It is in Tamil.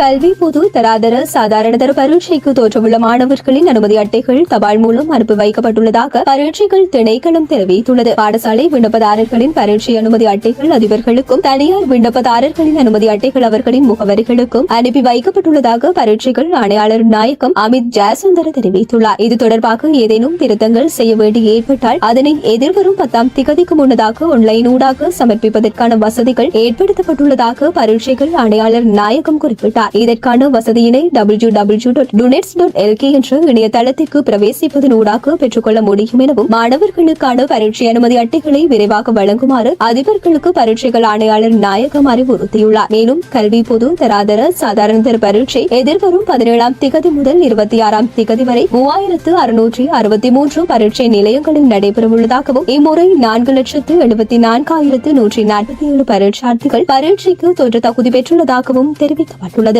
கல்வி பொது தராதர சாதாரணதர பரீட்சைக்கு தோற்றவுள்ள மாணவர்களின் அனுமதி அட்டைகள் தபால் மூலம் அனுப்பி வைக்கப்பட்டுள்ளதாக பரீட்சைகள் திணைக்களம் தெரிவித்துள்ளது. பாடசாலை விண்ணப்பதாரர்களின் பரீட்சை அனுமதி அட்டைகள் அதிபர்களுக்கும் தனியார் விண்ணப்பதாரர்களின் அனுமதி அட்டைகள் அவர்களின் முகவரிகளுக்கும் அனுப்பி வைக்கப்பட்டுள்ளதாக பரீட்சைகள் ஆணையாளர் நாயகம் அமித் ஜெயசுந்தர தெரிவித்துள்ளார். இது தொடர்பாக ஏதேனும் திருத்தங்கள் செய்ய வேண்டி ஏற்பட்டால் அதனை எதிர்வரும் பத்தாம் திகதிக்கு முன்னதாக ஆன்லைன் ஊடாக சமர்ப்பிப்பதற்கான வசதிகள் ஏற்படுத்தப்பட்டுள்ளதாக பரீட்சைகள் ஆணையாளர் நாயகம் குறிப்பிட்டார். கொண்டுள்ளார் இதற்கான வசதியினை W W dot doenets dot LK என்ற இணையதளத்திற்கு பிரவேசிப்பதன் ஊடாக பெற்றுக்கொள்ள முடியும் எனவும் மாணவர்களுக்கான பரீட்சை அனுமதி அட்டைகளை விரைவாக வழங்குமாறு அதிபர்களுக்கு பரீட்சைகள் ஆணையாளர் நாயகம் அறிவுறுத்தியுள்ளார். மேலும் கல்வி பொது தராதர சாதாரண தர பரீட்சை எதிர்வரும் பதினேழாம் திகதி முதல் இருபத்தி ஆறாம் திகதி வரை மூவாயிரத்து அறுநூற்றி அறுபத்தி மூன்று பரீட்சை நிலையங்களில் நடைபெறவுள்ளதாகவும் இம்முறை நான்கு லட்சத்து எழுபத்தி நான்காயிரத்து நூற்றி நாற்பத்தி ஏழு பரீட்சார்த்திகள் பரீட்சைக்கு தோற்ற தகுதி பெற்றுள்ளதாகவும் தெரிவிக்கப்பட்டுள்ளது.